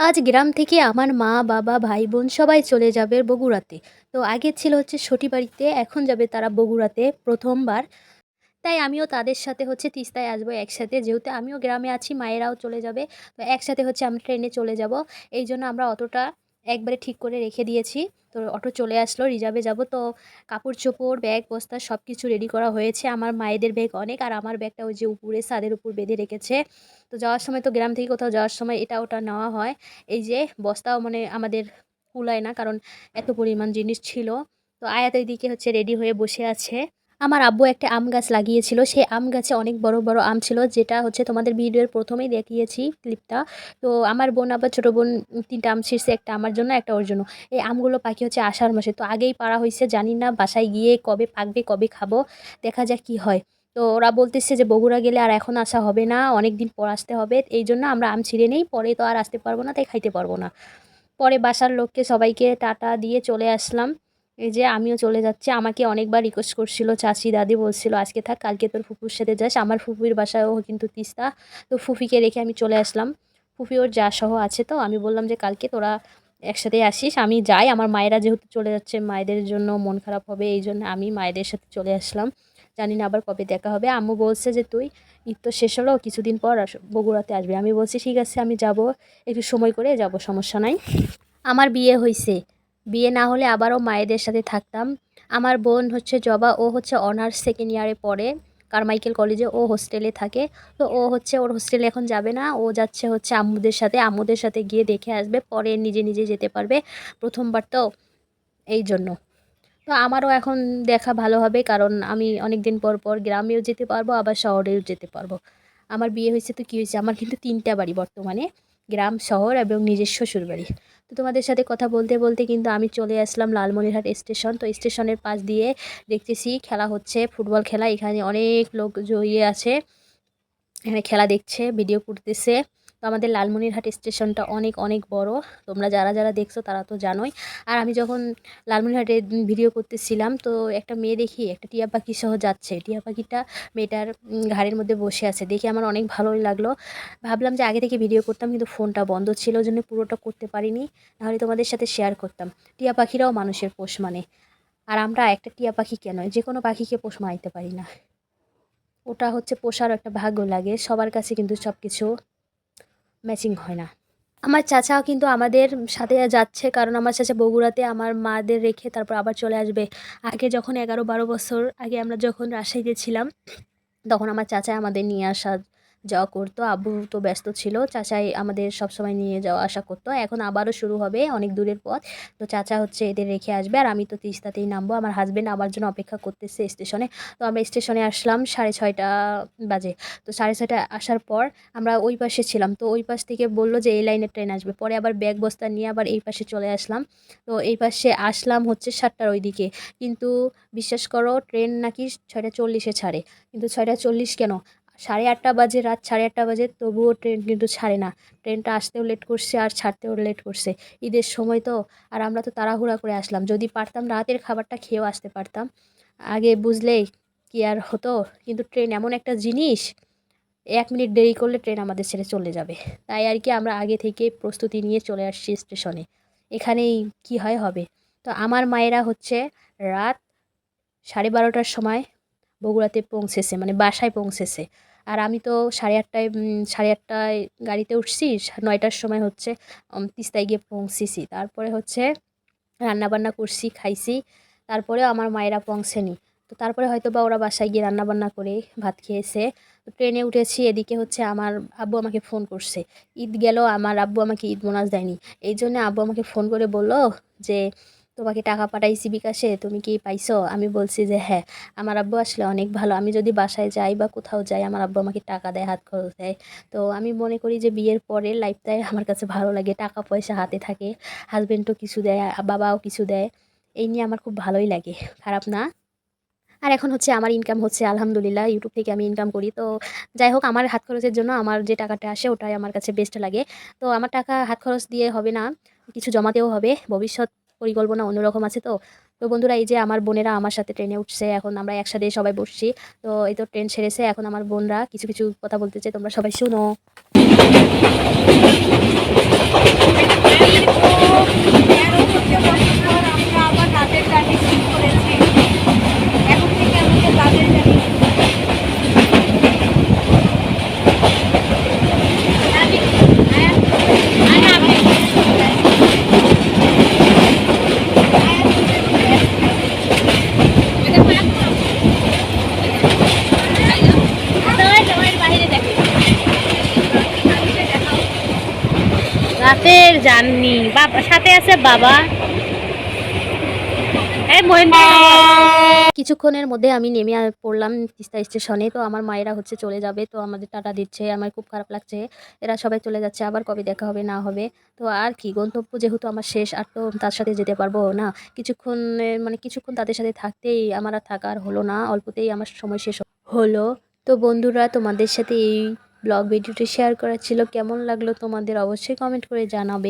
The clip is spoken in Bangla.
আজ গ্রাম থেকে আমার মা, বাবা ভাই বোন সবাই চলে যাবে বগুড়াতে। তো আগে ছিল হচ্ছে সটিবাড়িতে এখন যাবে তারা বগুড়াতে প্রথমবার। তাই আমিও তাদের সাথে হচ্ছে তিস্তায় আসব একসাথে। যেহেতু আমিও গ্রামে আছি, মায়েরাও চলে যাবে। তো একসাথে হচ্ছে আমি ট্রেনে চলে যাব। এই জন্য আমরা অটোটা একবারে ঠিক করে রেখে দিয়েছি। তো অটো চলে আসলো, রিজার্ভে যাব। তো কাপড় চোপড়, ব্যাগ, বস্তা সব কিছু রেডি করা হয়েছে। আমার মায়েদের ব্যাগ অনেক, আর আমার ব্যাগটা ওই যে উপরে ছাদের উপর বেঁধে রেখেছে। তো যাওয়ার সময় তো গ্রাম থেকে কোথাও যাওয়ার সময় এটা ওটা নেওয়া হয়। এই যে বস্তাও মানে আমাদের কুলায় না, কারণ এত পরিমাণ জিনিস ছিল। তো আয়াত দিকে হচ্ছে রেডি হয়ে বসে আছে। আমার আব্বু একটা আম গাছ লাগিয়েছিল। সেই আম গাছে অনেক বড় বড় আম ছিল, যেটা হচ্ছে তোমাদের ভিডিওর প্রথমেই দেখিয়েছি ক্লিপটা। তো আমার বোন আবার ছোটো বোন তিনটা আম ছিঁড়ছে, একটা আমার জন্য, একটা ওর জন্য। এই আমগুলো পাখি হচ্ছে আষাঢ় মাসে। তো আগেই পাড়া হয়েছে, জানি না বাসায় গিয়ে কবে পাকবে, কবে খাব, দেখা যাক কি হয়। তো ওরা বলতেছে যে বগুড়া গেলে আর এখন আসা হবে না অনেক দিন পর আসতে হবে। এই জন্য আমরা আম ছিঁড়ে নেই, পরে তো আর আসতে পারব না, তাই খাইতে পারব না। পরে বাসার লোককে সবাইকে টাটা দিয়ে চলে আসলাম। এই যে আমিও চলে যাচ্ছি। আমাকে অনেকবার রিকোয়েস্ট করছিল, চাচি, দাদি বলছিল, আজকে থাক, কালকে তোর ফুপুর সাথে যাস। আমার ফুপির বাসায়ও কিন্তু তিস্তা। তো ফুফিকে রেখে আমি চলে আসলাম। ফুফি ওর যা সহ আছে তো, আমি বললাম যে, কালকে তোরা একসাথে আসিস, আমি যাই। আমার মায়েরা যেহেতু চলে যাচ্ছে, মায়েদের জন্য মন খারাপ হবে, এই জন্য আমি মায়েদের সাথে চলে আসলাম। জানি না আবার কবে দেখা হবে। আম্মু বলছে যে, তুই তো শেষ হলো, কিছুদিন পর বগুড়াতে আসবে। আমি বলছি, ঠিক আছে, আমি যাব। একটু সময় করে যাব, সমস্যা নাই। আমার বিয়ে হয়েছে বিয়ে না হলে আবারও মায়েদের সাথে থাকতাম। আমার বোন হচ্ছে জবা, ও হচ্ছে অনার্স সেকেন্ড ইয়ারে পড়ে, কারমাইকেল কলেজে, ও হোস্টেলে থাকে। তো ও হচ্ছে, ওর হোস্টেলে এখন যাবে না, ও যাচ্ছে হচ্ছে আম্মুদের সাথে আম্মুদের সাথে গিয়ে দেখে আসবে, পরে নিজে নিজে যেতে পারবে প্রথমবার তো এই জন্য। তো আমারও এখন দেখা ভালো হবে, কারণ আমি অনেক দিন পর পর গ্রামেও যেতে পারব, আবার শহরেও যেতে পারব। আমার বিয়ে হয়েছে তো কী হয়েছে? আমার কিন্তু তিনটা বাড়ি বর্তমানে, গ্রাম, শহর এবং নিজের শ্বশুর বাড়ি তো তোমাদের সাথে কথা বলতে বলতে কিন্তু আমি চলে আসলাম লালমনিরহাট স্টেশন। তো স্টেশনের পাশ দিয়ে দেখতেছি খেলা হচ্ছে, ফুটবল খেলা। এখানে অনেক লোক জড়িয়ে আছে। এখানে খেলা দেখছে, ভিডিও করতেছে। তো আমাদের লালমনিরহাট স্টেশনটা অনেক অনেক বড়। তোমরা যারা যারা দেখছ তারা তো জানোই। আর আমি যখন লালমনিরহাটে ভিডিও করতেছিলাম, তো একটা মেয়ে দেখি, একটা টিয়া পাখি সহ যাচ্ছে। টিয়া পাখিটা মেয়েটার ঘাড়ের মধ্যে বসে আছে। দেখে আমার অনেক ভালোই লাগল। ভাবলাম যে আগে থেকে ভিডিও করতাম, কিন্তু ফোনটা বন্ধ ছিল, ওই জন্য পুরোটা করতে পারিনি। নাহলে তোমাদের সাথে শেয়ার করতাম। টিয়া পাখিরাও মানুষের পোষ মানে। আর আমরা একটা টিয়া পাখি কেন? যে কোনো পাখিকে পোষ মানাইতে পারি না। ওটা হচ্ছে পোষার একটা ভাগ্য লাগে। সবার কাছে কিন্তু সব কিছু ম্যাচিং হয় না। আমার চাচাও কিন্তু আমাদের সাথে যাচ্ছে, কারণ আমার চাচা বগুড়াতে, আমার মাদের রেখে তারপর আবার চলে আসবে। আগে যখন এগারো বারো বছর আগে আমরা যখন রাজশাহীতে ছিলাম, তখন আমার চাচা আমাদের নিয়ে আসা যাওয়া করতো, আব্বু তো ব্যস্ত ছিল, চাচাই আমাদের সবসময় নিয়ে যাওয়া আসা করতো। এখন আবারও শুরু হবে অনেক দূরের পথ। তো চাচা হচ্ছে এদের রেখে আসবে আর আমি তো তিস্তাতেই নামবো। আমার হাজব্যান্ড আমার জন্য অপেক্ষা করতেছে স্টেশনে তো আমরা স্টেশনে আসলাম সাড়ে ছয়টা বাজে। তো সাড়ে ছয়টা আসার পর আমরা ওই পাশে ছিলাম। তো ওই পাশ থেকে বলল যে এই লাইনের ট্রেন আসবে। পরে আবার ব্যাগ বস্তা নিয়ে আবার এই পাশে চলে আসলাম। তো এই পাশে আসলাম হচ্ছে সাতটার ওই দিকে কিন্তু বিশ্বাস করো ট্রেন নাকি ছয়টা চল্লিশে ছাড়ে। কিন্তু ছয়টা চল্লিশ কেন? সাড়ে আটটা বাজে, রাত সাড়ে আটটা বাজে, তবুও ট্রেন কিন্তু ছাড়ে না। ট্রেনটা আসতেও লেট করছে আর ছাড়তেও লেট করছে। ঈদের সময় তো, আর আমরা তো তাড়াহুড়া করে আসলাম। যদি পারতাম রাতের খাবারটা খেয়েও আসতে পারতাম। আগে বুঝলেই কি আর হতো, কিন্তু ট্রেন এমন একটা জিনিস, এক মিনিট দেরি করলে ট্রেন আমাদের ছেড়ে চলে যাবে। তাই আর কি আমরা আগে থেকে প্রস্তুতি নিয়ে চলে আসছি স্টেশনে। এখানেই কি হয় হবে? তো আমার মায়েরা হচ্ছে রাত সাড়ে বারোটার সময় বগুড়াতে পৌঁছেছে মানে বাসায় পৌঁছেছে। আর আমি তো সাড়ে আটটায় সাড়ে আটটায় গাড়িতে উঠছি, নয়টার সময় হচ্ছে তিস্তায় গিয়ে পৌঁছেছি। তারপরে হচ্ছে রান্নাবান্না করছি, খাইছি, তারপরেও আমার মায়েরা পৌঁছেনি। তো তারপরে হয়তো বা ওরা বাসায় গিয়ে রান্নাবান্না করে ভাত খেয়েছে। ট্রেনে উঠেছি, এদিকে হচ্ছে আমার আব্বু আমাকে ফোন করছে। ঈদ গেল, আমার আব্বু আমাকে ঈদ বোনাস দেয়নি। এই জন্য আব্বু আমাকে ফোন করে বলল যে তোমাকে টাকা পাঠাইছি বিকাশে, তুমি কি পাইছো? আমি বলছি যে হ্যাঁ। আমার আব্বু আসলে অনেক ভালো। আমি যদি বাসায় যাই বা কোথাও যাই, আমার আব্বু আমাকে টাকা দেয়, হাত খরচ দেয়। তো আমি মনে করি যে বিয়ের পরে লাইফটাই আমার কাছে ভালো লাগে। টাকা পয়সা হাতে থাকে হাজব্যান্ডও কিছু দেয়, বাবাও কিছু দেয়। এই নিয়ে আমার খুব ভালোই লাগে। খারাপ না? আর এখন হচ্ছে আমার ইনকাম হচ্ছে আলহামদুলিল্লাহ। ইউটিউব থেকে আমি ইনকাম করি। তো যাই হোক, আমার হাত খরচের জন্য আমার যে টাকাটা আসে, ওটাই আমার কাছে বেস্ট লাগে। তো আমার টাকা হাত খরচ দিয়ে হবে না, কিছু জমাতেও হবে। ভবিষ্যৎ পরিকল্পনা অন্যরকম আছে তো তো বন্ধুরা এই যে আমার বোনেরা আমার সাথে ট্রেনে উঠছে এখন আমরা একসাথে সবাই বসছি তো এই তো ট্রেন সেরেছে এখন আমার বোনরা কিছু কিছু কথা বলতে চাই তোমরা সবাই শুনো Thank you. রাতের জার্নি বাবা সাথে আছে বাবা। কিছুক্ষণের মধ্যে আমি নেমে পড়লাম তিস্তা স্টেশনে। তো আমার মায়েরা হচ্ছে চলে যাবে। তো আমাদের টাটা দিচ্ছে। আমার খুব খারাপ লাগছে। এরা সবাই চলে যাচ্ছে। আবার কবে দেখা হবে, না হবে? তো আর কি? গন্তব্য যেহেতু আমার শেষ, আর তো তার সাথে যেতে পারব না। কিছুক্ষণ মানে কিছুক্ষণ তাদের সাথে থাকতেই আমার আর থাকার হলো না। অল্পতেই আমার সময় শেষ হলো। তো বন্ধুরা, তোমাদের সাথে এই ব্লগ ভিডিওটি শেয়ার করা ছিল। কেমন লাগল তোমাদের অবশ্যই কমেন্ট করে জানাবে।